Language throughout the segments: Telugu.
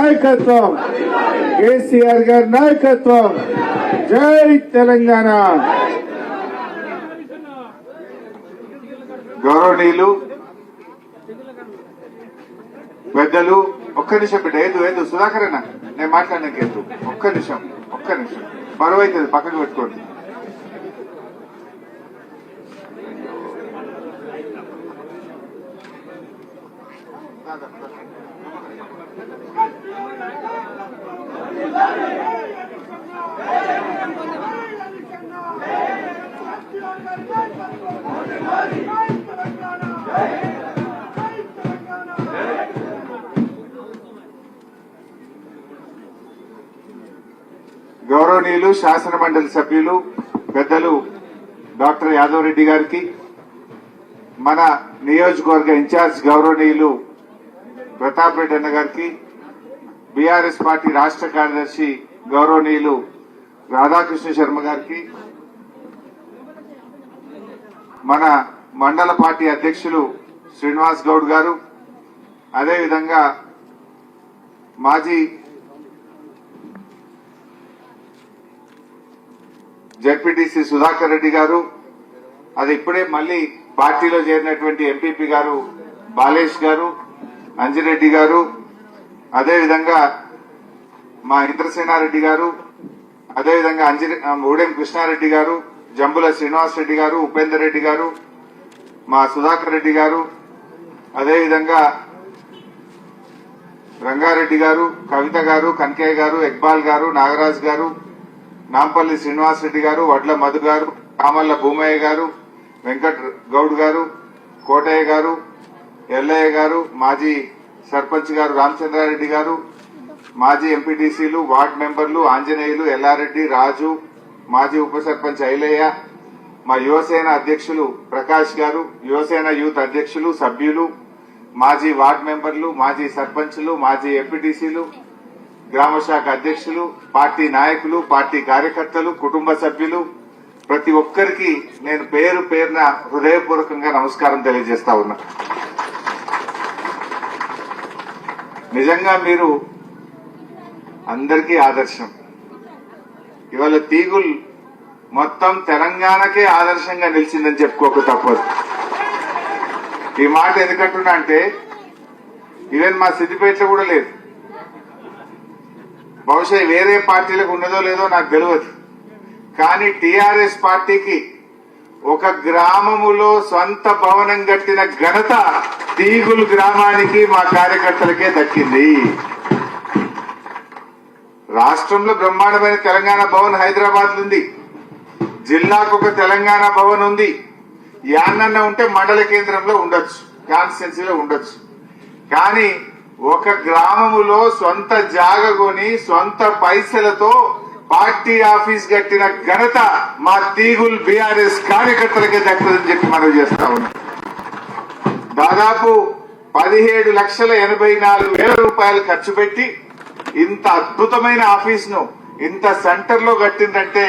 నాయకత్వం. కేసీఆర్ గారి నాయకత్వం. జై తెలంగాణ. గౌరవనీయులు పెద్దలు ఒక్క నిమిషం బిడ్డ ఏదు ఏదు సుధాకర్ అన్న నేను మాట్లాడినాక ఒక్క నిమిషం ఒక్క నిమిషం. బరువు అవుతుంది పక్కకు పెట్టుకోండి. గౌరవనీయులు శాసన మండలి సభ్యులు పెద్దలు డాక్టర్ యాదవ్ రెడ్డి గారికి మన నియోజకవర్గ ఇన్ఛార్జ్ గౌరవనీయులు ప్రతాప్ రెడ్డి అన్న గారికి బీఆర్ఎస్ పార్టీ రాష్ట్ర కార్యదర్శి గౌరవనీయులు రాధాకృష్ణ శర్మ గారికి మన మండల పార్టీ అధ్యక్షులు శ్రీనివాస్ గౌడ్ గారు అదేవిధంగా మాజీ జడ్పీటీసీ సుధాకర్ రెడ్డి గారు అది ఇప్పుడే మళ్ళీ పార్టీలో చేరినటువంటి ఎంపీపీ గారు బాలేష్ గారు అంజిరెడ్డి గారు అదేవిధంగా మా ఇంద్రసేనారెడ్డి గారు అదేవిధంగా అంజి ఊడెం కృష్ణారెడ్డి గారు జంబుల శ్రీనివాస్ రెడ్డి గారు ఉపేందర్ రెడ్డి గారు మా సుధాకర్ రెడ్డి గారు అదేవిధంగా రంగారెడ్డి గారు కవిత గారు కనకయ్య గారు ఇక్బాల్ గారు నాగరాజ్ గారు నాంపల్లి శ్రీనివాస్ రెడ్డి గారు వడ్ల మధు గారు కామల్ల భూమయ్య గారు వెంకట్ గౌడ్ గారు కోటయ్య గారు ఎల్లయ్య గారు మాజీ సర్పంచ్ గారు రామచంద్రారెడ్డి గారు మాజీ ఎంపీటీసీలు వార్డు మెంబర్లు ఆంజనేయులు ఎల్లారెడ్డి రాజు మాజీ ఉప సర్పంచ్ ఐలయ్య మా యువసేన అధ్యక్షులు ప్రకాష్ గారు యువసేన యూత్ అధ్యక్షులు సభ్యులు మాజీ వార్డు మెంబర్లు మాజీ సర్పంచ్లు మాజీ ఎంపీటీసీలు గ్రామ శాఖ అధ్యక్షులు పార్టీ నాయకులు పార్టీ కార్యకర్తలు కుటుంబ సభ్యులు ప్రతి ఒక్కరికి నేను పేరు పేరున హృదయపూర్వకంగా నమస్కారం తెలియజేస్తా ఉన్నా. నిజంగా మీరు అందరికీ ఆదర్శం. ఇవాళ తీగుల్ మొత్తం తెలంగాణకే ఆదర్శంగా నిలిచిందని చెప్పుకోక తప్పదు. ఈ మాట ఎందుకంటున్నా అంటే ఈవెన్ మా సిద్దిపేటలో కూడా లేదు. బహుశా వేరే పార్టీలకు ఉన్నదో లేదో నాకు తెలియదు. కానీ టిఆర్ఎస్ పార్టీకి ఒక గ్రామములో సొంత భవనం కట్టిన ఘనత తీగులు గ్రామానికి మా కార్యకర్తలకే దక్కింది. రాష్ట్రంలో బ్రహ్మాండమైన తెలంగాణ భవన్ హైదరాబాద్ ఉంది. జిల్లాకు ఒక తెలంగాణ భవన్ ఉంది. యాన్నన్న ఉంటే మండల కేంద్రంలో ఉండొచ్చు. కాన్స్టిట్యున్సీలో ఉండొచ్చు. కానీ ఒక గ్రామములో సొంత జాగ కొని సొంత పైసలతో పార్టీ ఆఫీస్ కట్టిన ఘనత మా తీగుల్ బీఆర్ఎస్ కార్యకర్తలకే దక్కుతుందని చెప్పి మనం చేస్తా ఉన్నాం. దాదాపు పదిహేడు లక్షల ఎనభై నాలుగు వేల రూపాయలు ఖర్చు పెట్టి ఇంత అద్భుతమైన ఆఫీస్ను ఇంత సెంటర్లో కట్టిందంటే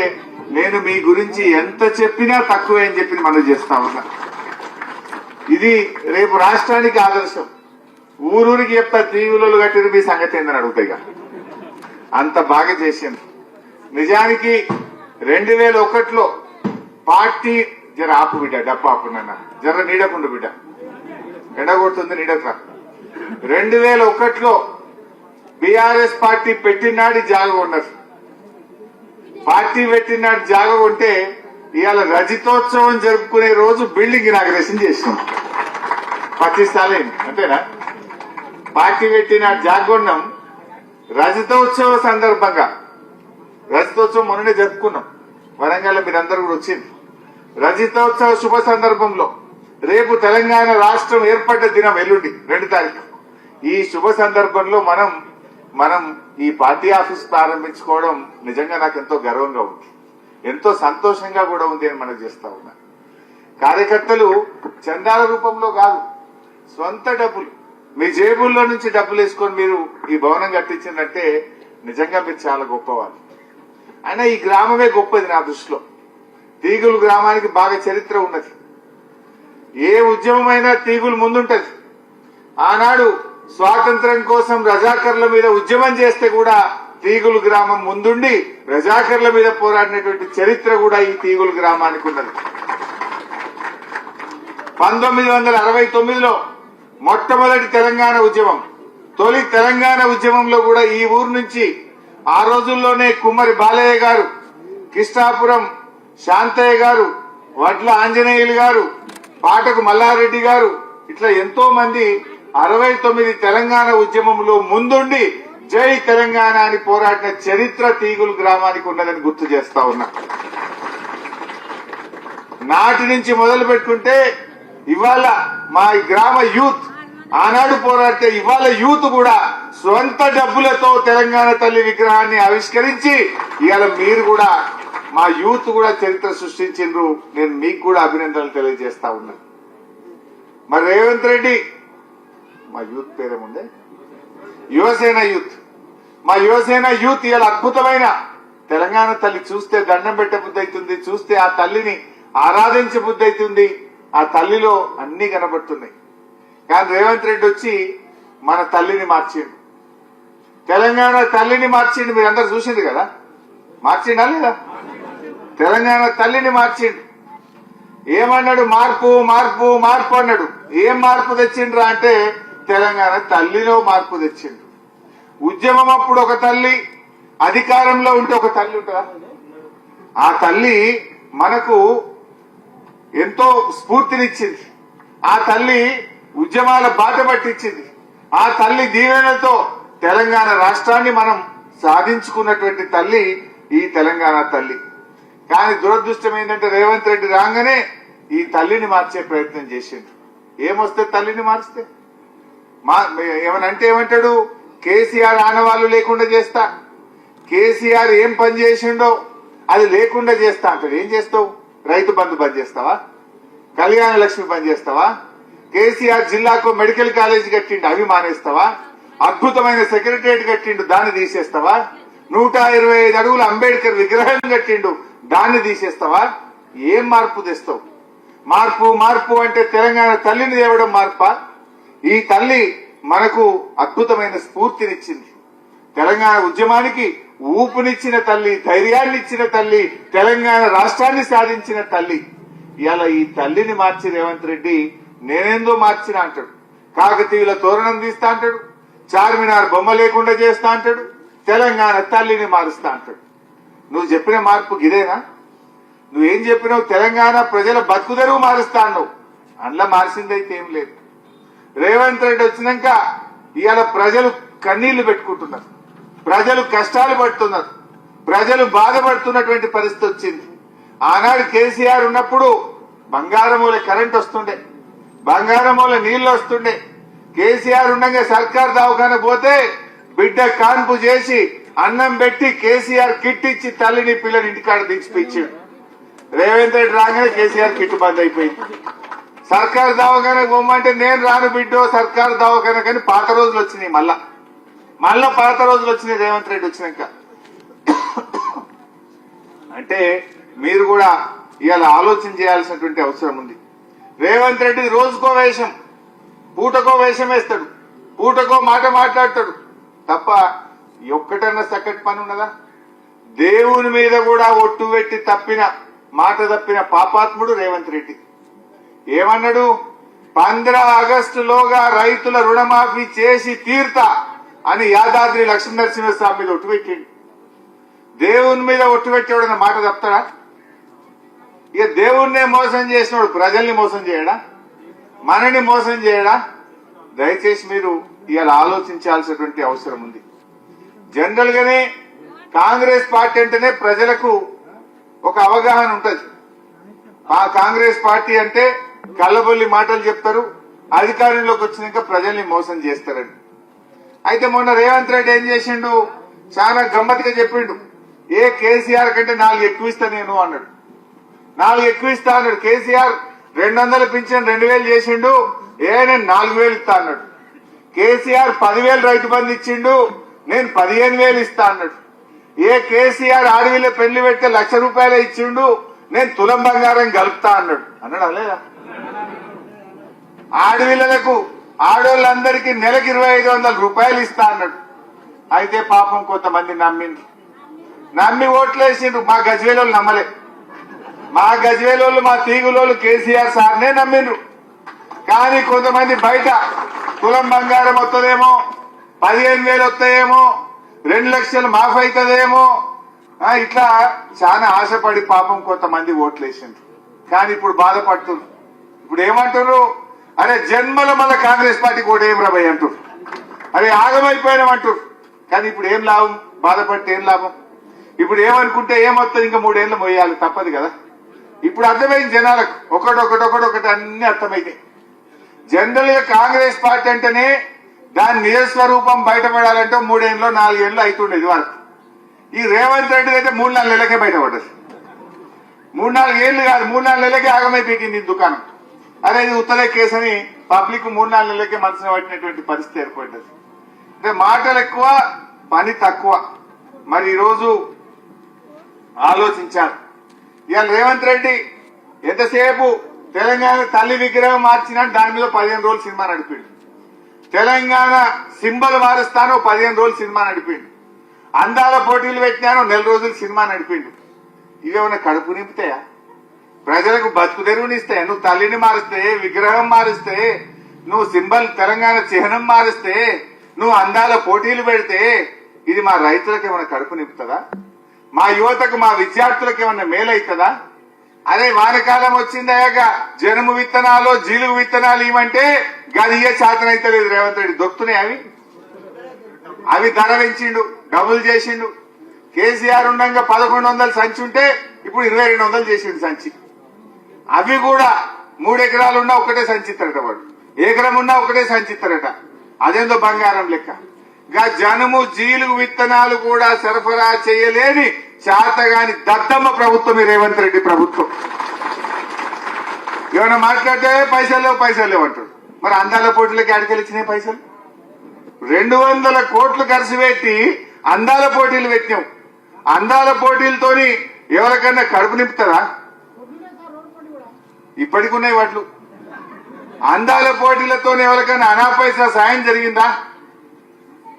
నేను మీ గురించి ఎంత చెప్పినా తక్కువే అని చెప్పి మనం చేస్తా ఉన్నా. ఇది రేపు రాష్ట్రానికి ఆదర్శం. ఊరూరికి చెప్తా తీవులలో కట్టిన మీ సంగతి ఏందని అడుగుతాయిగా అంత బాగా చేసింది. నిజానికి రెండు వేల ఒకటిలో పార్టీ జర ఆపు బిడ్డ డబ్బు ఆపు నాన్న. జర నీడకుండు బిడ్డ. ఎండగొడుతుంది నీడక రెండు వేల ఒకటిలో బీఆర్ఎస్ పార్టీ పెట్టినాడు జాగ ఉన్నారు పార్టీ పెట్టినాడు జాగ ఉంటే ఇవాళ రజితోత్సవం జరుపుకునే రోజు బిల్డింగ్ ఇనాగ్రేషన్ చేసినాం. పచ్చిస్తాలే అంతేనా? పార్టీ పెట్టిన జాగొండం రజతోత్సవ సందర్భంగా. రజతోత్సవం మొన్ననే జరుపుకున్నాం. వరంగల్ మీరందరూ కూడా వచ్చింది రజతోత్సవ శుభ సందర్భంలో రేపు తెలంగాణ రాష్ట్రం ఏర్పడ్డ దినం ఎల్లుండి రెండు తారీఖు. ఈ శుభ సందర్భంలో మనం మనం ఈ పార్టీ ఆఫీస్ ప్రారంభించుకోవడం నిజంగా నాకు ఎంతో గర్వంగా ఉంది. ఎంతో సంతోషంగా కూడా ఉంది అని మనం చేస్తా ఉన్నా. కార్యకర్తలు చందాల రూపంలో కాదు సొంత డబ్బులు. మీ జేబుల్లో నుంచి డబ్బులు వేసుకొని మీరు ఈ భవనం కట్టించిందంటే నిజంగా మీరు చాలా గొప్పవాళ్ళు. అయినా ఈ గ్రామమే గొప్పది నా దృష్టిలో. తీగులు గ్రామానికి బాగా చరిత్ర ఉన్నది. ఏ ఉద్యమమైనా తీగులు ముందుంటది. ఆనాడు స్వాతంత్రం కోసం రజాకర్ల మీద ఉద్యమం చేస్తే కూడా తీగులు గ్రామం ముందుండి రజాకర్ల మీద పోరాడినటువంటి చరిత్ర కూడా ఈ తీగులు గ్రామానికి ఉన్నది. పంతొమ్మిది వందల అరవై తొమ్మిదిలో మొట్టమొదటి తెలంగాణ ఉద్యమం. తొలి తెలంగాణ ఉద్యమంలో కూడా ఈ ఊరు నుంచి ఆ రోజుల్లోనే కుమ్మరి బాలయ్య గారు కృష్ణాపురం శాంతయ్య గారు వడ్ల ఆంజనేయులు గారు పాటకు మల్లారెడ్డి గారు ఇట్లా ఎంతో మంది అరవై తొమ్మిది తెలంగాణ ఉద్యమంలో ముందుండి జై తెలంగాణ అని పోరాడిన చరిత్ర తీగులు గ్రామానికి ఉన్నదని గుర్తు చేస్తా ఉన్నా. నాటి నుంచి మొదలు పెట్టుకుంటే ఇవాళ మా గ్రామ యూత్ ఆనాడు పోరాడితే ఇవాళ యూత్ కూడా సొంత డబ్బులతో తెలంగాణ తల్లి విగ్రహాన్ని ఆవిష్కరించి ఇవాళ మీరు కూడా మా యూత్ కూడా చరిత్ర సృష్టించిండ్రు. నేను మీకు కూడా అభినందనలు తెలియజేస్తా ఉన్నా. మరి రేవంత్ రెడ్డి మా యూత్ పేరేముండే యువసేన యూత్. మా యువసేన యూత్ ఇవాళ అద్భుతమైన తెలంగాణ తల్లి చూస్తే దండం పెట్టే బుద్ధి అవుతుంది చూస్తే ఆ తల్లిని ఆరాధించే బుద్ధి అవుతుంది. ఆ తల్లిలో అన్ని కనబడుతున్నాయి. కానీ రేవంత్ రెడ్డి వచ్చి మన తల్లిని మార్చిండు. తెలంగాణ తల్లిని మార్చిండు మీరు అందరు చూసింది కదా? మార్చిండా లేదా? తెలంగాణ తల్లిని మార్చిండు. ఏమన్నాడు? మార్పు మార్పు మార్పు అన్నాడు. ఏం మార్పు తెచ్చిండ్రా అంటే తెలంగాణ తల్లిలో మార్పు తెచ్చిండు. ఉద్యమం అప్పుడు ఒక తల్లి అధికారంలో ఉంటే ఒక తల్లి ఉంటుందా? ఆ తల్లి మనకు ఎంతో స్ఫూర్తినిచ్చింది. ఆ తల్లి ఉద్యమాల బాట పట్టించింది. ఆ తల్లి దీవెనతో తెలంగాణ రాష్ట్రాన్ని మనం సాధించుకున్నటువంటి తల్లి ఈ తెలంగాణ తల్లి. కానీ దురదృష్టం ఏంటంటే రేవంత్ రెడ్డి రాగానే ఈ తల్లిని మార్చే ప్రయత్నం చేసిండు. ఏమొస్తే తల్లిని మార్చితే? మా ఏమనంటే ఏమంటాడు? కేసీఆర్ ఆనవాళ్ళు లేకుండా చేస్తా. కేసీఆర్ ఏం పని చేసిండో అది లేకుండా చేస్తా అంటాడు. ఏం చేస్తావు? రైతు బంధు బంద్ చేస్తావా? కళ్యాణ లక్ష్మి బంద్ చేస్తావా? కేసీఆర్ జిల్లాకు మెడికల్ కాలేజ్ కట్టిండు అవి మానేస్తావా? అద్భుతమైన సెక్రటరియట్ కట్టిండు దాన్ని తీసేస్తావా? నూట ఇరవై ఐదు అడుగుల అంబేద్కర్ విగ్రహం కట్టిండు దాన్ని తీసేస్తావా? ఏం మార్పు తెస్తావు? మార్పు మార్పు అంటే తెలంగాణ తల్లిని తేవడం మార్పా? ఈ తల్లి మనకు అద్భుతమైన స్ఫూర్తినిచ్చింది. తెలంగాణ ఉద్యమానికి ఊపునిచ్చిన తల్లి ధైర్యాన్ని ఇచ్చిన తల్లి తెలంగాణ రాష్ట్రాన్ని సాధించిన తల్లి. ఇలా ఈ తల్లిని మార్చి రేవంత్ రెడ్డి నేనేందో మార్చిన అంటాడు. కాకతీయుల తోరణం తీస్తా అంటాడు. చార్మినార్ బొమ్మ లేకుండా చేస్తా అంటాడు. తెలంగాణ తల్లిని మారుస్తా అంటాడు. నువ్వు చెప్పిన మార్పు గిదేనా? నువ్వేం చెప్పినావు? తెలంగాణ ప్రజల బతుకుదరువు మారుస్తా అన్నావు. అందులో మార్చిందైతే ఏం లేదు. రేవంత్ రెడ్డి వచ్చినాక ఇవాళ ప్రజలు కన్నీళ్ళు పెట్టుకుంటున్నారు. ప్రజలు కష్టాలు పడుతున్నారు. ప్రజలు బాధపడుతున్నటువంటి పరిస్థితి వచ్చింది. ఆనాడు కేసీఆర్ ఉన్నప్పుడు బంగారమూల కరెంట్ వస్తుండే. బంగారమూల నీళ్ళు వస్తుండే. కేసీఆర్ ఉండగా సర్కార్ దవాఖాన పోతే బిడ్డ కాన్పు చేసి అన్నం పెట్టి కేసీఆర్ కిట్ ఇచ్చి తల్లిని పిల్లని ఇంటికాడ దించిపించాడు. రేవంత్ రెడ్డి రాగానే కేసీఆర్ కిట్ బంద్ అయిపోయింది. సర్కార్ దవాఖానకు పోమంటే నేను రాను బిడ్డో సర్కార్ దవాఖాన కానీ పాత రోజులు వచ్చినాయి మళ్ళా. మళ్ళా పాత రోజులు వచ్చినాయి రేవంత్ రెడ్డి వచ్చినాక. అంటే మీరు కూడా ఇవాళ ఆలోచన చేయాల్సినటువంటి అవసరం ఉంది. రేవంత్ రెడ్డి రోజుకో వేషం పూటకో వేషం వేస్తాడు పూటకో మాట మాట్లాడతాడు. తప్ప ఒక్కటన్నా చక్కటి పని ఉన్నదా? దేవుని మీద కూడా ఒట్టు పెట్టి తప్పిన మాట తప్పిన పాపాత్ముడు రేవంత్ రెడ్డి. ఏమన్నాడు? పంద్ర ఆగస్టులోగా రైతుల రుణమాఫీ చేసి తీర్తా. అని యాదాద్రి లక్ష్మీనరసింహస్వామి మీద ఒట్టు పెట్టిండు దేవుని మీద ఒట్టు పెట్టేవాడు మాట చెప్తాడా? ఇక దేవుణ్ణే మోసం చేసినోడు ప్రజల్ని మోసం చేయడా? మనని మోసం చేయడా? దయచేసి మీరు ఇవాళ ఆలోచించాల్సినటువంటి అవసరం ఉంది. జనరల్ గానే కాంగ్రెస్ పార్టీ అంటేనే ప్రజలకు ఒక అవగాహన ఉంటది. ఆ కాంగ్రెస్ పార్టీ అంటే కళ్ళబొల్లి మాటలు చెప్తారు. అధికారంలోకి వచ్చినాక ప్రజల్ని మోసం చేస్తారని. అయితే మొన్న రేవంత్ రెడ్డి ఏం చేసిండు? చాలా గమ్మత్తుగా చెప్పిండు. ఏ కేసీఆర్ కంటే నాలుగు ఎక్కువ ఇస్తా నేను అన్నాడు. నాలుగు ఎక్కువ ఇస్తా అన్నాడు. కేసీఆర్ రెండు వందల పింఛన్ రెండు వేలు చేసిండు. ఏ నేను నాలుగు వేలు ఇస్తా అన్నాడు. కేసీఆర్ పదివేలు రైతు బంధు ఇచ్చిండు. నేను పదిహేను వేలు ఇస్తా అన్నాడు. ఏ కేసీఆర్ ఆడవిలో పెళ్ళి పెడితే లక్ష రూపాయలు ఇచ్చిండు. నేను తులం బంగారం కలుపుతా అన్నాడు. అన్నాడు లేదా? ఆడవిళ్ళలకు ఆడోళ్ళందరికీ నెలకి ఇరవై ఐదు వందల రూపాయలు ఇస్తా అన్నాడు. అయితే పాపం కొంతమంది నమ్మిండ్రు. నమ్మి ఓట్లేసిండ్రు. మా గజ్వేలోళ్ళు నమ్మలే. మా గజ్వేలోళ్ళు మా తీగులోళ్ళు కేసీఆర్ సార్నే నమ్మిండ్రు. కానీ కొంతమంది బయట కులం బంగారం వస్తుందేమో పదిహేను వేలు వస్తాయేమో రెండు లక్షలు మాఫ్ అవుతుందేమో ఇట్లా చాలా ఆశపడి పాపం కొంతమంది ఓట్లేసిండ్రు. కానీ ఇప్పుడు బాధపడుతున్నారు. ఇప్పుడు ఏమంటారు అరే జన్మల మళ్ళీ కాంగ్రెస్ పార్టీకి కూడా ఏం రాబోయ్ అంటారు అరే ఆగమైపోయినాం అంటారు కానీ ఇప్పుడు ఏం లాభం? బాధపడితే ఏం లాభం? ఇప్పుడు ఏమనుకుంటే ఏమొస్తుంది ఇంకా మూడేళ్ళు మోయాలి తప్పదు కదా. ఇప్పుడు అర్థమైంది జనాలకు. ఒకటొకటొకటొకటి ఒకటి ఒకటి అన్ని అర్థమైతాయి జనరల్గా కాంగ్రెస్ పార్టీ అంటేనే దాని నిజ స్వరూపం బయటపడాలంటే మూడేళ్ళు నాలుగేళ్ళు అవుతుండేది వరకు ఈ రేవంత్ రెడ్డి అయితే మూడు నాలుగు నెలలకే బయటపడ్డది మూడు నాలుగు ఏళ్ళు కాదు. మూడు నాలుగు నెలలకే ఆగమైపోయింది ఈ దుకాణం. అరే ఇది ఉత్తరే కేసు అని పబ్లిక్ మూడు నాలుగు నెలలకే మనసుని పట్టినటువంటి పరిస్థితి ఏర్పడ్డది. అంటే మాటలు ఎక్కువ పని తక్కువ. మరి ఈరోజు ఆలోచించారు ఇవాళ రేవంత్ రెడ్డి ఎంతసేపు తెలంగాణ తల్లి విగ్రహం మార్చినా దాని మీద పదిహేను రోజులు సినిమా నడిపిండు. తెలంగాణ సింబల్ మారుస్తాను పదిహేను రోజులు సినిమా నడిపిండు. అందాల పోటీలు పెట్టినాను నెల రోజులు సినిమా నడిపిండు. ఇవేమైనా కడుపు నింపుతాయా? ప్రజలకు బతుకు తెరువునిస్తే నువ్వు తల్లిని మారిస్తే విగ్రహం మారిస్తే నువ్వు సింబల్ తెలంగాణ చిహ్నం మారిస్తే నువ్వు అందాల పోటీలు పెడితే ఇది మా రైతులకు ఏమైనా కడుపు నింపుతుందా? మా యువతకు మా విద్యార్థులకు ఏమైనా మేలవుతుందా అరే వానకాలం వచ్చిందయ్యాక జనుము విత్తనాలు జీలుగు విత్తనాలు ఇవ్వమంటే గది ఏ శాతం అయితే లేదు రేవంత్ రెడ్డి. దొక్కుతున్నాయి అవి? అవి ధర పెంచిండు డబుల్ చేసిండు. కేసీఆర్ ఉండగా పదకొండు వందలు సంచి ఉంటే ఇప్పుడు ఇరవై రెండు వందలు చేసిండు సంచి. అవి కూడా మూడు ఎకరాలు ఉన్నా ఒకటే సంచిస్తారట వాడు. ఎకరం ఉన్నా ఒకటే సంచిస్తారట. అదేందో బంగారం లెక్క. గా జనము జీలుగు విత్తనాలు కూడా సరఫరా చేయలేని చేతగాని దద్దమ్మ ప్రభుత్వం రేవంత్ రెడ్డి ప్రభుత్వం. ఏమైనా మాట్లాడితే పైసలు లేవు పైసలు లేవు అంటాడు. మరి అందాల పోటీలకి ఆడికెళ్ళి ఇచ్చినాయి పైసలు? రెండు వందల కోట్లు ఖర్చు పెట్టి అందాల పోటీలు పెట్టినాం. అందాల పోటీలతోని ఎవరికన్నా కడుపు నింపుతారా? ఇప్పటికి ఉన్నాయి వాట్లు. అందాల పోటీలతో ఎవరికైనా అనాపైసా సాయం జరిగిందా?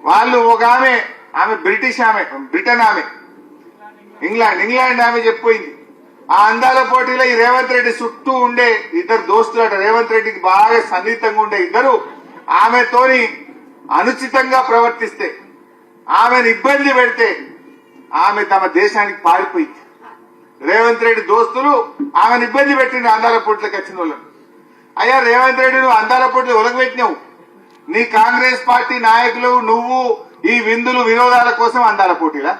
వాళ్ళు ఒక ఆమె ఆమె బ్రిటిష్ ఆమె బ్రిటన్ ఆమె. ఇంగ్లాండ్ ఇంగ్లాండ్ ఆమె చెప్పిపోయింది ఆ అందాల పోటీలో ఈ రేవంత్ రెడ్డి చుట్టూ ఉండే ఇద్దరు దోస్తులు అట రేవంత్ రెడ్డికి బాగా సన్నిహితంగా ఉండే ఇద్దరు ఆమెతోని అనుచితంగా ప్రవర్తిస్తే ఆమెను ఇబ్బంది పెడితే ఆమె తమ దేశానికి పారిపోయింది. రేవంత్ రెడ్డి దోస్తులు ఆమెను ఇబ్బంది పెట్టిండు అందాల పోటీలకు వచ్చిన వాళ్ళని. అయ్యా రేవంత్ రెడ్డి నువ్వు అందాల పోటీలు ఒలగబెట్టినావు. నీ కాంగ్రెస్ పార్టీ నాయకులు నువ్వు ఈ విందులు వినోదాల కోసం అందాల పోటీలా?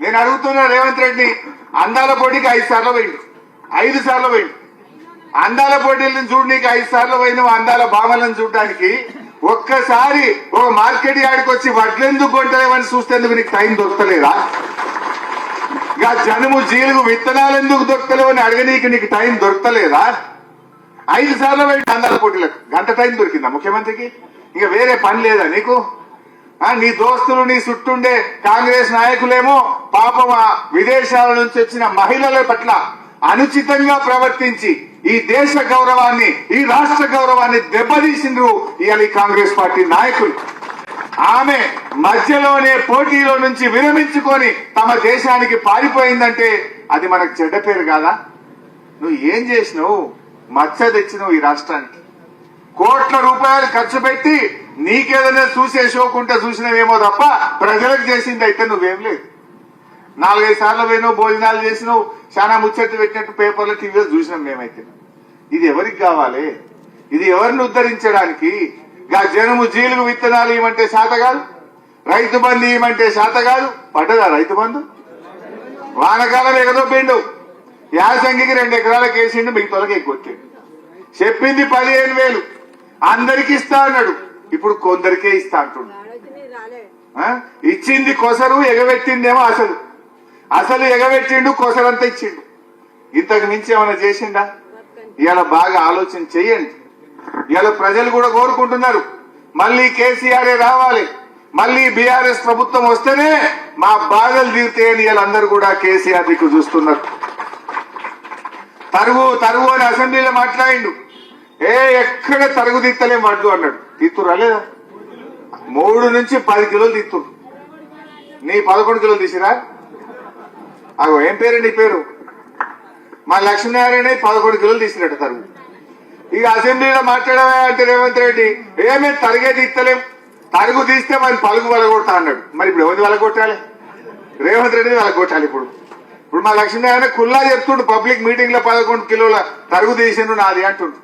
నేను అడుగుతున్నా రేవంత్ రెడ్డిని అందాల పోటీకి ఐదు సార్లు పోయిండు. ఐదు సార్లు పోయిండు. అందాల పోటీలను చూడడానికి ఐదు సార్లు పోయిన అందాల భామలను చూడడానికి. ఒక్కసారి ఒక మార్కెట్ యాడికి వచ్చి వడ్లెందుకు కొంటలేవని చూస్తేందుకు నీకు టైం దొరకలేదా? ఇంకా జనుము జీలుగు విత్తనాలు ఎందుకు దొరకలేవని అడగనీకి నీకు టైం దొరకలేదా? ఐదు సార్లు వెళ్ళి అందాల పోటీలకు. గంట టైం దొరికిందా ముఖ్యమంత్రికి? ఇంకా వేరే పని లేదా నీకు? నీ దోస్తులు నీ చుట్టుండే కాంగ్రెస్ నాయకులేమో పాపం విదేశాల నుంచి వచ్చిన మహిళల పట్ల అనుచితంగా ప్రవర్తించి ఈ దేశ గౌరవాన్ని ఈ రాష్ట్ర గౌరవాన్ని దెబ్బతీసిండ్రు ఇవాళ కాంగ్రెస్ పార్టీ నాయకులు. ఆమె మధ్యలోనే పోటీలో నుంచి విరమించుకొని తమ దేశానికి పారిపోయిందంటే అది మనకు చెడ్డ పేరు కాదా? నువ్వు ఏం చేసినావు? మచ్చ తెచ్చినావు ఈ రాష్ట్రానికి. కోట్ల రూపాయలు ఖర్చు పెట్టి నీకేదైనా చూసే షోకుంటే చూసినవేమో తప్ప ప్రజలకు చేసింది అయితే నువ్వేం లేదు. నాలుగైదు సార్లు పోయినావు భోజనాలు చేసినావు చాలా ముచ్చట్లు పెట్టినట్టు పేపర్లు టీవీలో చూసినాం మేమైతే. ఇది ఎవరికి కావాలి? ఇది ఎవరిని ఉద్ధరించడానికి? జనము జీలుగు విత్తనాలు ఇవ్వమంటే శాత కాదు రైతు బంధు ఇవ్వమంటే శాత కాదు పడ్డదా రైతు బంధు? వానకాలం ఎగదొప్పిండు యాసంగికి రెండు ఎకరాలకు వేసిండు మిగతాలకు ఎక్కువ చెప్పింది పదిహేను వేలు. అందరికి ఇస్తా అన్నాడు. ఇప్పుడు కొందరికే ఇస్తా అంటుండు. ఆ? ఇచ్చింది కొసరు ఎగబెట్టిందేమో అసలు. అసలు ఎగబెట్టిండు కొసరంతా ఇచ్చిండు. ఇంతకు మించి ఏమైనా చేసిండా? ఇవాళ బాగా ఆలోచన చెయ్యండి ఇవాళ ప్రజలు కూడా కోరుకుంటున్నారు. మళ్ళీ కేసీఆరే రావాలి. మళ్ళీ బీఆర్ఎస్ ప్రభుత్వం వస్తేనే మా బాధలు తీరుతాయని వీళ్ళందరూ కూడా కేసీఆర్ దిక్కు చూస్తున్నారు. తరుగు తరుగు అని అసెంబ్లీలో మాట్లాడిండు. ఏ ఎక్కడ తరుగు తీస్తలేం వడ్లు అన్నాడు. తీస్తురా లేదా? మూడు నుంచి పది కిలోలు తీస్తురు నీ పదకొండు కిలోలు తీసిరా? అగో ఏం పేరు నీ పేరు? మా లక్ష్మీనారాయణ పదకొండు కిలోలు తీసినట్టు తరుగు ఇక అసెంబ్లీలో మాట్లాడమే అంటే రేవంత్ రెడ్డి. ఏమే తరిగే తీస్తలేం తరుగు తీస్తే మరి పలుగు వలగొడతా అన్నాడు. మరి ఇప్పుడు ఎవరిని వలగొట్టాలి? రేవంత్ రెడ్డిని వలగొట్టాలి ఇప్పుడు. ఇప్పుడు మా లక్ష్మీనారాయణ కుల్లా చెప్తుండు పబ్లిక్ మీటింగ్లో పదకొండు కిలోల తరుగు తీసిండు నాది అంటుండు.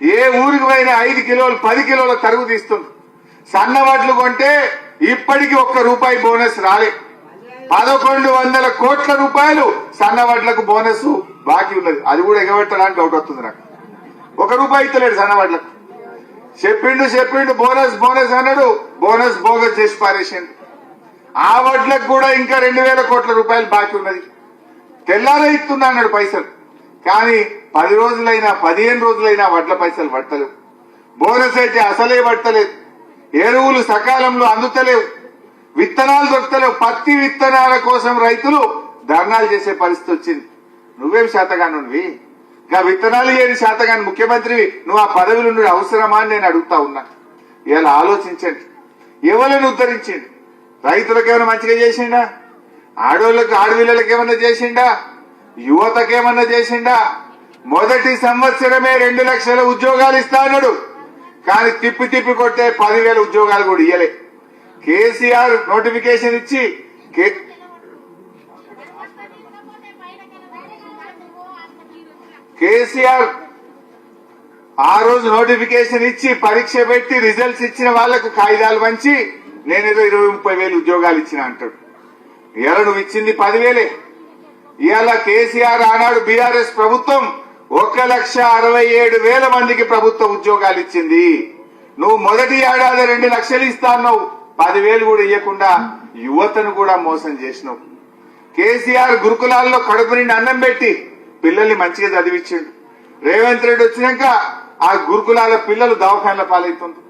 ఏ ఊరికి పోయినా ఐదు కిలోలు పది కిలోల తరుగు తీస్తుండు. సన్న వడ్లు కొంటే ఇప్పటికి ఒక్క రూపాయి బోనస్ రాలే. పదకొండు వందల కోట్ల రూపాయలు సన్న వడ్లకు బోనస్ బాకీ ఉన్నది. అది కూడా ఎగబెట్టడానికి డౌట్ వస్తుంది నాకు. ఒక రూపాయి ఇస్తలేడు సన్న వడ్లకు చెప్పిండు చెప్పిండు బోనస్ బోనస్ అన్నాడు బోనస్ బోగస్ చేసి పారేసిండు. ఆ వడ్లకు కూడా ఇంకా రెండు వేల కోట్ల రూపాయలు బాకీ ఉన్నది. తెల్లారే ఇస్తున్నా అన్నాడు పైసలు. కానీ పది రోజులైనా పదిహేను రోజులైనా వడ్ల పైసలు పడతలేవు బోనస్ అయితే అసలే పడతలేదు ఎరువులు సకాలంలో అందుతలేవు. విత్తనాలు దొరకలేవు పత్తి విత్తనాల కోసం రైతులు ధర్నాలు చేసే పరిస్థితి వచ్చింది. నువ్వేం శాతగానువి ఇంకా విత్తనాలు ఏది శాతగాని? ముఖ్యమంత్రి నువ్వు ఆ పదవిలో నుండి అవసరమా అని నేను అడుగుతా ఉన్నా. ఇలా ఆలోచించండి. ఎవరిని ఉద్ధరించండి రైతులకు ఏమైనా మంచిగా చేసిండా? ఆడోళ్ళకు ఆడపిల్లలకు ఏమన్నా చేసిండా? యువతకేమన్నా చేసిండా? మొదటి సంవత్సరమే రెండు లక్షల ఉద్యోగాలు ఇస్తా అన్నాడు. కానీ తిప్పి తిప్పి కొట్టే పదివేల ఉద్యోగాలు కూడా ఇయ్యలే. కేసీఆర్ నోటిఫికేషన్ ఇచ్చి కేసీఆర్ ఆ రోజు నోటిఫికేషన్ ఇచ్చి పరీక్ష పెట్టి రిజల్ట్స్ ఇచ్చిన వాళ్ళకు కాగితాలు పంచి నేనేదో ఇరవై ముప్పై వేలు ఉద్యోగాలు ఇచ్చిన అంటాడు. ఇవాళ నువ్వు ఇచ్చింది పదివేలే. ఇవాళ కేసీఆర్ ఆనాడు బీఆర్ఎస్ ప్రభుత్వం ఒక లక్ష అరవై ఏడు వేల మందికి ప్రభుత్వ ఉద్యోగాలు ఇచ్చింది. నువ్వు మొదటి ఏడాది రెండు లక్షలు ఇస్తాన్నావు పదివేలు కూడా ఇవ్వకుండా యువతను కూడా మోసం చేసినావు. కేసీఆర్ గురుకులాల్లో కడుపు నిండి అన్నం పెట్టి పిల్లల్ని మంచిగా చదివించిండు. రేవంత్ రెడ్డి వచ్చినాక ఆ గురుకులాల పిల్లలు దవాఖాన్ల పాలవుతుంది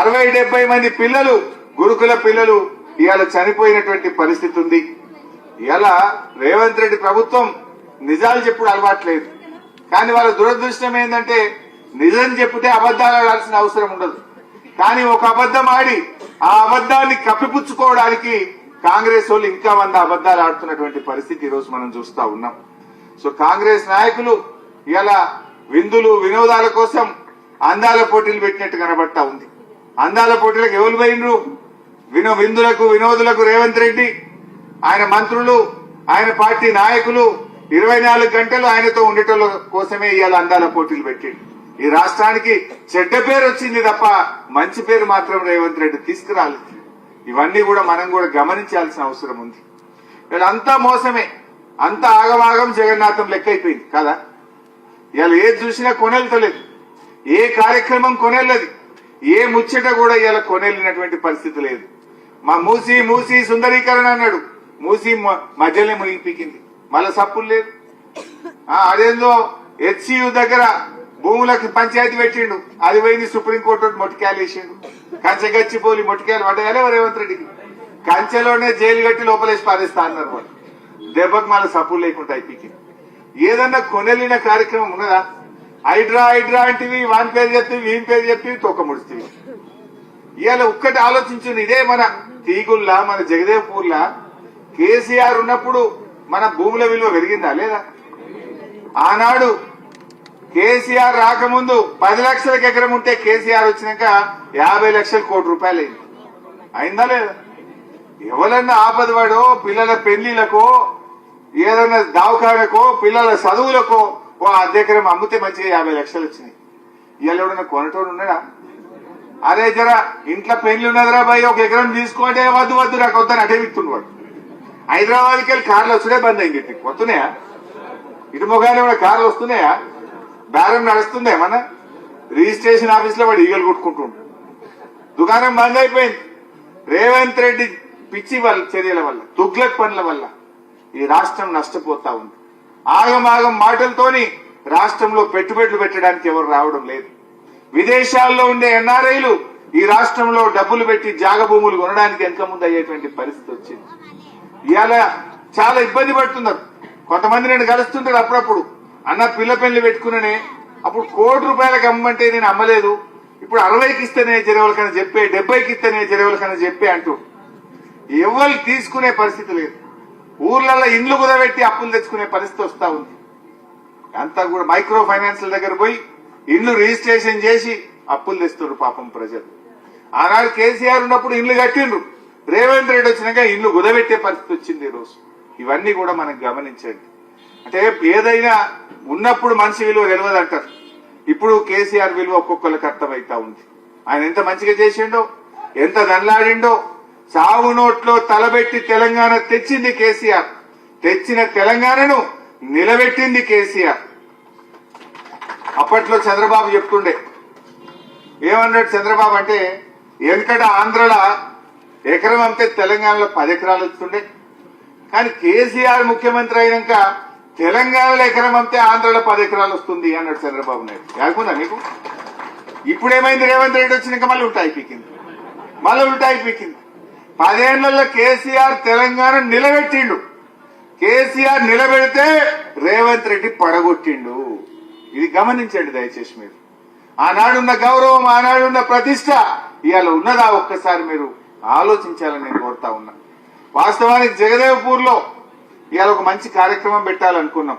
అరవై డెబ్బై మంది పిల్లలు గురుకుల పిల్లలు ఇవాళ చనిపోయినటువంటి పరిస్థితి ఉంది. ఇలా రేవంత్ రెడ్డి ప్రభుత్వం నిజాలు చెప్పుడు అలవాట్లేదు. కానీ వాళ్ళ దురదృష్టం ఏంటంటే నిజం చెప్తే అబద్ధాలు ఆడాల్సిన అవసరం ఉండదు. కానీ ఒక అబద్ధం ఆడి ఆ అబద్దాన్ని కప్పిపుచ్చుకోవడానికి కాంగ్రెస్ వాళ్ళు ఇంకా వంద అబద్ధాలు ఆడుతున్నటువంటి పరిస్థితి ఈరోజు రోజు మనం చూస్తా ఉన్నాం. సో కాంగ్రెస్ నాయకులు ఇలా విందులు వినోదాల కోసం అందాల పోటీలు పెట్టినట్టు కనబడతా ఉంది. అందాల పోటీలకు ఎవరు పోయినరు? వినో విందులకు వినోదులకు రేవంత్ రెడ్డి ఆయన మంత్రులు ఆయన పార్టీ నాయకులు ఇరవై నాలుగు గంటలు ఆయనతో ఉండేటోళ్ళ కోసమే ఇవాళ అందాల పోటీలు పెట్టిండు ఈ రాష్ట్రానికి చెడ్డ పేరు వచ్చింది తప్ప మంచి పేరు మాత్రం రేవంత్ రెడ్డి తీసుకురాలేదు. ఇవన్నీ కూడా మనం కూడా గమనించాల్సిన అవసరం ఉంది. వీళ్ళంతా మోసమే. అంత ఆగమాగం జగన్నాథం లెక్క అయిపోయింది కదా? ఇవాళ ఏది చూసినా కొనెళ్తలేదు. ఏ కార్యక్రమం కొనెళ్ళది. ఏ ముచ్చట కూడా ఇవాళ కొనెళ్ళినటువంటి పరిస్థితి లేదు. మా మూసి మూసి సుందరీకరణ అన్నాడు. మూసి మ- మధ్యలోనే మునిగిపికింది. మళ్ళా సప్పులు లేదు అదేందో హెచ్సియు దగ్గర భూములకు పంచాయతీ పెట్టిండు. అది పోయింది సుప్రీంకోర్టు మొట్టికాయలు వేసిండు. కంచెగచ్చిపోలి మొట్టికాయలు పడ్డాయాలే రేవంత్ రెడ్డికి? కంచెలోనే జైలు కట్టి లోపలేసి పారేస్తా అన్నారు వాళ్ళు దెబ్బకు మళ్ళీ లేకుండా అయిపోయింది. ఏదన్నా కొనెలిన కార్యక్రమం ఉన్నదా? హైడ్రా హైడ్రా అంటివి వాని పేరు చెప్పి వీని పేరు చెప్పి తొక్క ముడితివి ఇవాళ ఒక్కటి ఆలోచించింది ఇదే మన తీగుల్లా మన జగదేవ్పూర్లా కేసీఆర్ ఉన్నప్పుడు మన భూముల విలువ పెరిగిందా లేదా? ఆనాడు కేసీఆర్ రాకముందు పది లక్షలకు ఎకరం ఉంటే కేసీఆర్ వచ్చినాక యాభై లక్షల కోటి రూపాయలు అయింది. అయిందా లేదా? ఎవరన్నా ఆపదవాడో పిల్లల పెళ్ళిలకో ఏదైనా దవాఖానకో పిల్లల చదువులకో ఓ అర్ధ ఎకరం అమ్మితే మంచిగా యాభై లక్షలు వచ్చినాయి. ఇవాళ ఎవడన్నా కొనటోడు ఉన్నాడా? అరే జరా ఇంట్లో పెళ్ళి ఉన్నదిరా భయ్ ఒక ఎకరం తీసుకోండి వద్దు వద్దు నాకు వద్దని అటే విత్తుండేవాడు. హైదరాబాద్కి వెళ్ళి కార్లు వచ్చుడే బంద్ అయింది వస్తున్నాయా? ఇటు మొగానే కూడా కార్లు వస్తున్నాయా? బేరం నడుస్తుందా ఏమన్నా? రిజిస్ట్రేషన్ ఆఫీస్లో వాడు ఈగలు కొట్టుకుంటుండు. దుకాణం బంద్ అయిపోయింది. రేవంత్ రెడ్డి పిచ్చి వల్ల చర్యల వల్ల తుగ్లక్ పనుల వల్ల. ఈ రాష్ట్రం నష్టపోతా ఉంది. ఆగమాగం మాటలతోని రాష్ట్రంలో పెట్టుబడులు పెట్టడానికి ఎవరు రావడం లేదు. విదేశాల్లో ఉండే ఎన్ఆర్ఐలు ఈ రాష్ట్రంలో డబ్బులు పెట్టి జాగ భూములు కొనడానికి ఎంత ముందు అయ్యేటువంటి పరిస్థితి వచ్చింది. ఇవాళ చాలా ఇబ్బంది పడుతున్నారు. కొంతమంది నేను కలుస్తుంటారు అప్పుడప్పుడు. అన్న పిల్ల పెళ్ళి పెట్టుకునే అప్పుడు కోటి రూపాయలకు అమ్మంటే నేను అమ్మలేదు. ఇప్పుడు అరవైకి ఇస్తేనే జరవలకని చెప్పే డెబ్బైకి ఇస్తేనే జరవలకని చెప్పే అంటూ. ఎవరు తీసుకునే పరిస్థితి లేదు. ఊర్లలో ఇండ్లు కుదబెట్టి అప్పులు తెచ్చుకునే పరిస్థితి వస్తా ఉంది. అంతా కూడా మైక్రో ఫైనాన్స్ల దగ్గర పోయి ఇండ్లు రిజిస్ట్రేషన్ చేసి అప్పులు తెస్తున్నారు పాపం ప్రజలు. ఆనాడు కేసీఆర్ ఉన్నప్పుడు ఇండ్లు కట్టిండ్రు. రేవంత్ రెడ్డి వచ్చినాక ఇండ్లు కుదబెట్టే పరిస్థితి వచ్చింది ఈరోజు రోజు. ఇవన్నీ కూడా మనం గమనించండి. అంటే ఏదైనా ఉన్నప్పుడు మనిషి విలువ తెలియదు అంటారు ఇప్పుడు కేసీఆర్ విలువ ఒక్కొక్కరికి అర్థమైతా ఉంది. ఆయన ఎంత మంచిగా చేసిండో ఎంత దండలాడిండో చావు నోట్లో తలబెట్టి తెలంగాణ తెచ్చింది కేసీఆర్. తెచ్చిన తెలంగాణను నిలబెట్టింది కేసీఆర్. అప్పట్లో చంద్రబాబు చెప్తుండే ఏమన్నాడు చంద్రబాబు అంటే వెనకట ఆంధ్రల ఎకరం అమ్మితే తెలంగాణలో పది ఎకరాలు వస్తుండే కానీ కేసీఆర్ ముఖ్యమంత్రి అయినాక తెలంగాణలో ఎకరం అంతే ఆంధ్రలో పది ఎకరాలు వస్తుంది అన్నాడు చంద్రబాబు నాయుడు. యాకుందా నీకు? ఇప్పుడేమైంది రేవంత్ రెడ్డి వచ్చినాక మళ్ళీ ఉంటాయి పీకింది. మళ్ళీ ఉంటాయి పీకింది. పదేళ్ళలో కేసీఆర్ తెలంగాణ నిలబెట్టిండు. కేసీఆర్ నిలబెడితే రేవంత్ రెడ్డి పడగొట్టిండు. ఇది గమనించండి దయచేసి మీరు. ఆనాడున్న గౌరవం ఆనాడున్న ప్రతిష్ట ఇవాళ ఉన్నదా ఒక్కసారి మీరు ఆలోచించాలని నేను కోరుతా ఉన్నా. వాస్తవానికి జగదేవ్పూర్లో ఇవాళ ఒక మంచి కార్యక్రమం పెట్టాలనుకున్నాం.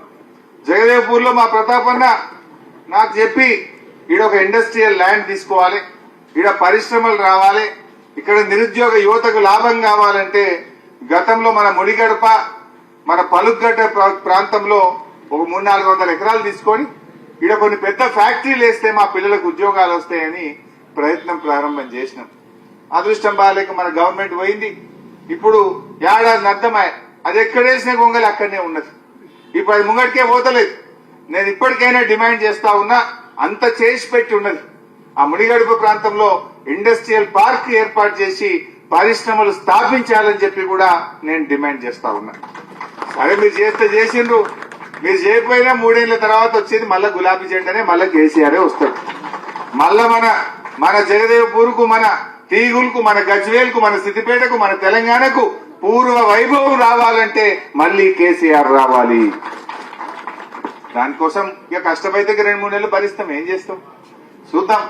జగదేవ్పూర్లో మా ప్రతాపన్న నాకు చెప్పి ఈడ ఒక ఇండస్ట్రియల్ ల్యాండ్ తీసుకోవాలి ఈడ పరిశ్రమలు రావాలి ఇక్కడ నిరుద్యోగ యువతకు లాభం కావాలంటే గతంలో మన ముడిగడప మన పలుగడ్డ ప్రా- ప్రాంతంలో ఒక మూడు నాలుగు వందల ఎకరాలు తీసుకొని ఈడ కొన్ని పెద్ద ఫ్యాక్టరీలు వేస్తే మా పిల్లలకు ఉద్యోగాలు వస్తాయని ప్రయత్నం ప్రారంభం చేసినాం. అదృష్టం బాగాలేక మన గవర్నమెంట్ పోయింది. ఇప్పుడు ఏడాది అర్థమాయ అది ఎక్కడేసిన గొంగలి అక్కడనే ఉన్నది. ఇప్పుడు అది ముంగటికే పోతలేదు. నేను ఇప్పటికైనా డిమాండ్ చేస్తా ఉన్నా అంత చేసి పెట్టి ఉన్నది. ఆ ముడిగడుపు ప్రాంతంలో ఇండస్ట్రియల్ పార్క్ ఏర్పాటు చేసి పరిశ్రమలు స్థాపించాలని చెప్పి కూడా నేను డిమాండ్ చేస్తా ఉన్నా. సరే మీరు చేస్తే చేసిండ్రు. మీరు చేయకపోయినా మూడేళ్ళ తర్వాత వచ్చేది మళ్ళా గులాబీ జెండానే మళ్ళా కేసీఆరే వస్తాడు. మళ్ళా మన మన జగదేవపూర్కు మన తీగులకు మన గజ్వేల్కు మన సిద్దిపేటకు మన తెలంగాణకు పూర్వ వైభవం రావాలంటే మళ్ళీ కేసీఆర్ రావాలి. దానికోసం ఇక కష్టమైతే రెండు మూడు నెలలు భరిస్తాం ఏం చేస్తాం? చూద్దాం.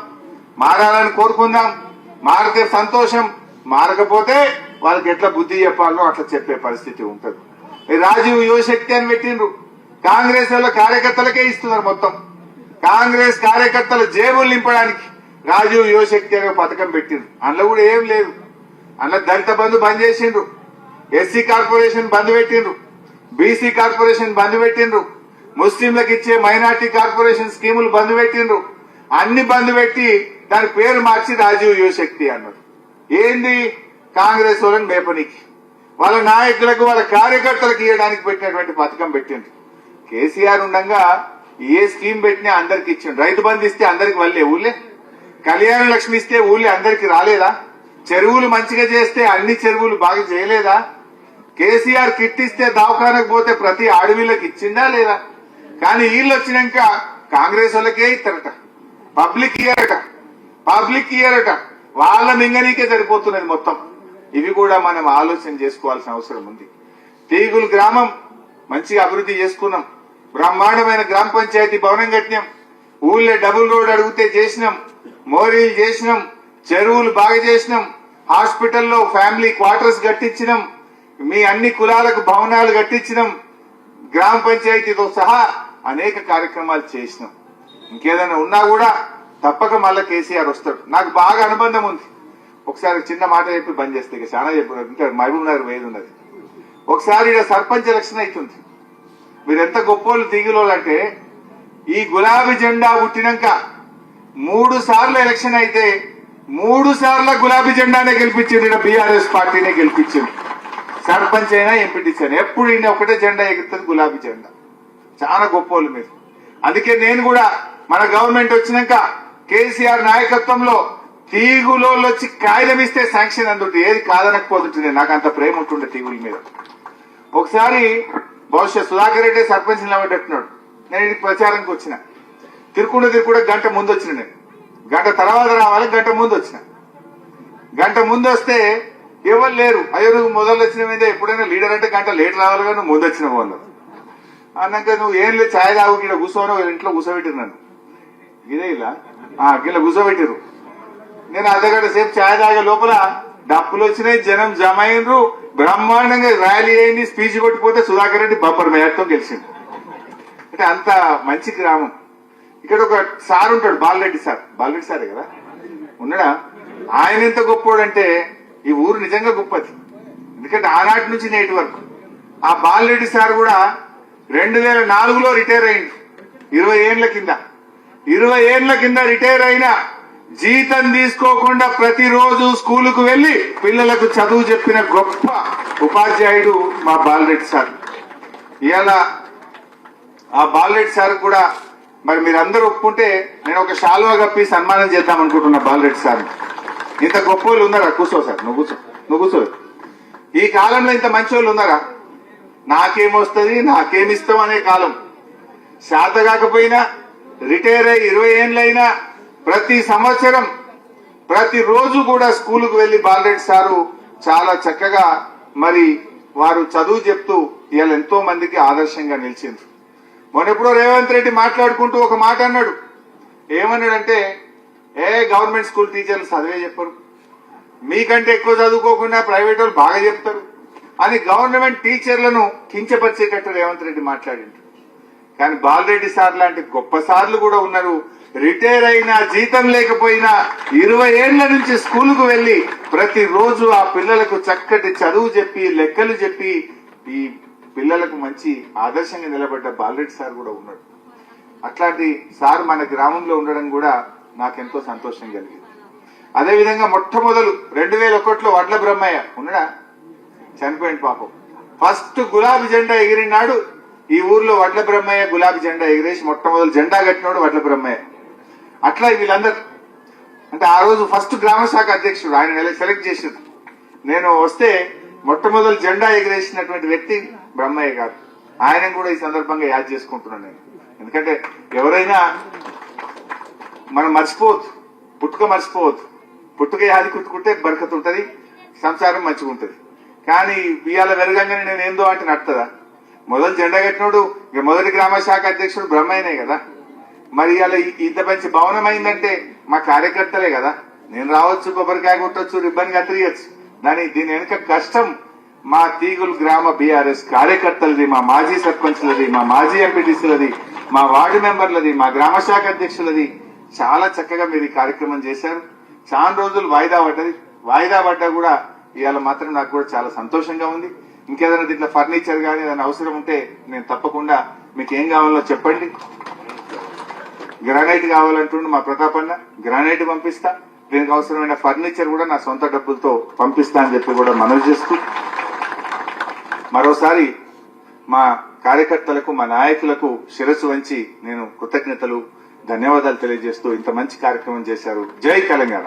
మారాలని కోరుకుందాం. మారితే సంతోషం మారకపోతే వాళ్ళకి ఎట్లా బుద్ధి చెప్పాలో అట్లా చెప్పే పరిస్థితి ఉంటది. రాజీవ్ యువశక్తి అని పెట్టిండ్రు. కాంగ్రెస్ వాళ్ళ కార్యకర్తలకే ఇస్తున్నారు మొత్తం. కాంగ్రెస్ కార్యకర్తల జేబులు నింపడానికి రాజీవ్ యువశక్తి అనే పథకం పెట్టిండ్రు. అందులో కూడా ఏం లేదు. అందులో దళిత బంధు బంద్ చేసిండ్రు. ఎస్సీ కార్పొరేషన్ బంద్ పెట్టిండ్రు. బీసీ కార్పొరేషన్ బంద్ పెట్టిండ్రు. ముస్లింలకు ఇచ్చే మైనార్టీ కార్పొరేషన్ స్కీములు బంద్ పెట్టిండ్రు. అన్ని బంద్ పెట్టి దాని పేరు మార్చి రాజీవ్ యువశక్తి అన్నారు. ఏంది? కాంగ్రెస్ వాళ్ళని మేపనికి. వాళ్ళ నాయకులకు వాళ్ళ కార్యకర్తలకు ఇవ్వడానికి పెట్టినటువంటి పథకం పెట్టిండ్రు. కేసీఆర్ ఉండగా ఏ స్కీమ్ పెట్టినా అందరికి ఇచ్చిండు రైతు బంధు ఇస్తే అందరికి వల్లే ఊళ్ళే. కళ్యాణ లక్ష్మి ఇస్తే ఊళ్ళే అందరికి రాలేదా? చెరువులు మంచిగా చేస్తే అన్ని చెరువులు బాగా చేయలేదా? కేసీఆర్ కిట్ ఇస్తే దవాఖానకు పోతే ప్రతి అడవిలకు ఇచ్చిందా లేదా? కానీ వీళ్ళు వచ్చినాక కాంగ్రెస్ వాళ్ళకే ఇస్తారట. పబ్లిక్ ఇయ్యారట. పబ్లిక్ ఇయ్యారట వాళ్ళ మింగనీకే సరిపోతున్నది మొత్తం. ఇవి కూడా మనం ఆలోచన చేసుకోవాల్సిన అవసరం ఉంది. తీగులు గ్రామం మంచిగా అభివృద్ధి చేసుకున్నాం. బ్రహ్మాండమైన గ్రామ పంచాయతీ భవనం కట్టినాం. ఊళ్ళో డబుల్ రోడ్ అడిగితే చేసినాం. మోరీలు చేసినాం. చెరువులు బాగా చేసినాం. హాస్పిటల్లో ఫ్యామిలీ క్వార్టర్స్ కట్టించినాం. మీ అన్ని కులాలకు భవనాలు కట్టించినాం. గ్రామ పంచాయతీతో సహా అనేక కార్యక్రమాలు చేసినాం. ఇంకేదైనా ఉన్నా కూడా తప్పక మళ్ళీ కేసీఆర్ వస్తాడు. నాకు బాగా అనుబంధం ఉంది. ఒకసారి చిన్న మాట చెప్పి బంద్ చేస్తే ఇక చాలా చెప్పు ఇంకా మహబూబ్ నగర్ వేది ఉన్నది. ఒకసారి ఇక్కడ సర్పంచ్ ఎలక్షన్ అవుతుంది మీరు ఎంత గొప్పోళ్ళు దిగులోళ్ళంటే ఈ గులాబీ జెండా పుట్టినాక మూడు సార్లు ఎలక్షన్ అయితే మూడు సార్లు గులాబీ జెండానే గెలిపించింది ఇక్కడ బీఆర్ఎస్ పార్టీనే గెలిపించింది. సర్పంచ్ అయినా ఎంపీటీసీ అయినా ఎప్పుడు ఈయన ఒకటే జెండా ఎగురుతుంది గులాబీ జెండా. చాలా గొప్పోళ్ళు మీరు. అందుకే నేను కూడా మన గవర్నమెంట్ వచ్చినాక కేసీఆర్ నాయకత్వంలో తీగులో వచ్చి కాగితం ఇస్తే శాంక్షన్ అందుంటే ఏది కాదనకపోతుంటుంది నాకు అంత ప్రేమ ఉంటుండే తీగుల మీద. ఒకసారి బహుశా సుధాకర్ రెడ్డి సర్పంచ్ నిలబెట్టున్నాడు నేను ఇది ప్రచారంకి వచ్చిన. తిరుకుండా తిరుకుండా గంట ముందు వచ్చిన నేను. గంట తర్వాత రావాలి గంట ముందు వచ్చిన. గంట ముందు వస్తే ఎవరు లేరు. అయ్యో నువ్వు మొదలు వచ్చిన మీద ఎప్పుడైనా లీడర్ అంటే గంట లేట్ రావాలి కానీ ముందు వచ్చిన వాళ్ళు. అన్నాక నువ్వు ఏం లేదు ఛాయ్ తాగు ఇక్కడ కూర్చోని ఇంట్లో కూర్చోబెట్టినాను ఇదే ఇలా. గిల్ల కూర్చోబెట్టారు నేను అర్ధగంట సేపు ఛాయ్ తాగే లోపల డప్పులు వచ్చినాయి జనం జమ అయినరు బ్రహ్మాండంగా ర్యాలీ అయింది స్పీచ్ కొట్టిపోతే సుధాకర్ రెడ్డి బంపర్ మేయర్తో గెలిచింది అంటే అంత మంచి గ్రామం. ఇక్కడ ఒక సార్ ఉంటాడు బాలరెడ్డి సార్. బాలరెడ్డి సారే కదా? ఉన్నాడా? ఆయన ఎంత గొప్పోడంటే ఈ ఊరు నిజంగా గొప్పది. ఎందుకంటే ఆనాటి నుంచి నేటి వరకు ఆ బాలరెడ్డి సార్ కూడా రెండు వేల నాలుగులో రిటైర్ అయింది ఇరవై ఏండ్ల కింద. ఇరవై ఏళ్ళ కింద రిటైర్ అయినా జీతం తీసుకోకుండా ప్రతిరోజు స్కూలుకు వెళ్ళి పిల్లలకు చదువు చెప్పిన గొప్ప ఉపాధ్యాయుడు మా బాలరెడ్డి సార్. ఇవాళ ఆ బాలరెడ్డి సార్ కూడా మరి మీరందరూ ఒప్పుకుంటే నేను ఒక శాలువా కప్పి సన్మానం చేద్దాం అనుకుంటున్నా బాలరెడ్డి సార్. ఇంత గొప్ప వాళ్ళు ఉన్నారా? కూర్చో సార్ నువ్వు కూర్చో నువ్వు కూర్చో. ఈ కాలంలో ఇంత మంచి వాళ్ళు ఉన్నారా? నాకేమొస్తుంది నాకేమిస్తాం అనే కాలం. శాత కాకపోయినా రిటైర్ అయ్యి ఇరవై ఏళ్ళైనా ప్రతి సంవత్సరం ప్రతి రోజు కూడా స్కూలుకు వెళ్ళి బాలరెడ్డి సారు చాలా చక్కగా మరి వారు చదువు చెప్తూ ఇవాళ ఎంతో మందికి ఆదర్శంగా నిలిచింది మొన్నెప్పుడో రేవంత్ రెడ్డి మాట్లాడుకుంటూ ఒక మాట అన్నాడు. ఏమన్నాడంటే ఏ గవర్నమెంట్ స్కూల్ టీచర్లు చదివే చెప్పరు. మీకంటే ఎక్కువ చదువుకోకుండా ప్రైవేట్ వాళ్ళు బాగా చెప్తారు. అని గవర్నమెంట్ టీచర్లను కించపరిచేటట్టు రేవంత్ రెడ్డి మాట్లాడింది కానీ బాలరెడ్డి సార్ లాంటి గొప్ప సార్లు కూడా ఉన్నారు. రిటైర్ అయినా జీతం లేకపోయినా ఇరవై ఏళ్ళ నుంచి స్కూలుకు వెళ్ళి ప్రతిరోజు ఆ పిల్లలకు చక్కటి చదువు చెప్పి లెక్కలు చెప్పి ఈ పిల్లలకు మంచి ఆదర్శంగా నిలబడ్డ బాలరెడ్డి సార్ కూడా ఉన్నాడు. అట్లాంటి సార్ మన గ్రామంలో ఉండడం కూడా నాకెంతో సంతోషం కలిగింది. అదేవిధంగా మొట్టమొదలు రెండు వేల ఒకటిలో వడ్ల బ్రహ్మయ్య ఉన్నాడా? చనిపోయింది పాపం. ఫస్ట్ గులాబీ జెండా ఎగిరినాడు ఈ ఊర్లో వడ్ల బ్రహ్మయ్య గులాబీ జెండా ఎగిరేసి మొట్టమొదటి జెండా కట్టినోడు వడ్ల బ్రహ్మయ్య. అట్లా వీళ్ళందరూ అంటే ఆ రోజు ఫస్ట్ గ్రామ శాఖ అధ్యక్షుడు ఆయన సెలెక్ట్ చేసారు నేను వస్తే మొట్టమొదలు జెండా ఎగిరేసినటువంటి వ్యక్తి బ్రహ్మయ్య గారు. ఆయన కూడా ఈ సందర్భంగా యాద్ చేసుకుంటున్నాను నేను. ఎందుకంటే ఎవరైనా మనం మర్చిపోవద్దు పుట్టుక మర్చిపోవద్దు. పుట్టుక యాది కుట్టుకుంటే బరకత్ ఉంటుంది సంసారం మంచిగా ఉంటుంది కానీ ఇవాళ వెరగంగానే నేను ఏందో అంటే నడుతుందా? మొదలు జెండా కట్టినోడు మొదటి గ్రామ శాఖ అధ్యక్షుడు బ్రహ్మయ్యనే కదా. మరి ఇలా ఇంత మంచి భవనం అయిందంటే మా కార్యకర్తలే కదా. నేను రావచ్చు కొబ్బరికాయ కొట్టచ్చు రిబ్బన్ కత్తిరియచ్చు దాని దీని వెనుక కష్టం మా తీగులు గ్రామ బీఆర్ఎస్ కార్యకర్తలది మా మాజీ సర్పంచ్లది మా మాజీ ఎంపీటీసీలది మా వార్డు మెంబర్లది మా గ్రామ శాఖ అధ్యక్షులది. చాలా చక్కగా మీరు ఈ కార్యక్రమం చేశారు. చాలా రోజులు వాయిదా పడ్డది. వాయిదా పడ్డా కూడా ఇవాళ మాత్రం నాకు కూడా చాలా సంతోషంగా ఉంది. ఇంకేదైనా దీంట్లో ఫర్నిచర్ కానీ ఏదైనా అవసరం ఉంటే నేను తప్పకుండా మీకు ఏం కావాలో చెప్పండి. గ్రానైట్ కావాలంటుండు మా ప్రతాపన్న గ్రానైట్ పంపిస్తా. దీనికి అవసరమైన ఫర్నిచర్ కూడా నా సొంత డబ్బులతో పంపిస్తా అని చెప్పి కూడా మనవి చేస్తూ. మరోసారి మా కార్యకర్తలకు మా నాయకులకు శిరస్సు వంచి నేను కృతజ్ఞతలు ధన్యవాదాలు తెలియజేస్తూ ఇంత మంచి కార్యక్రమం చేశారు. జై తెలంగాణ.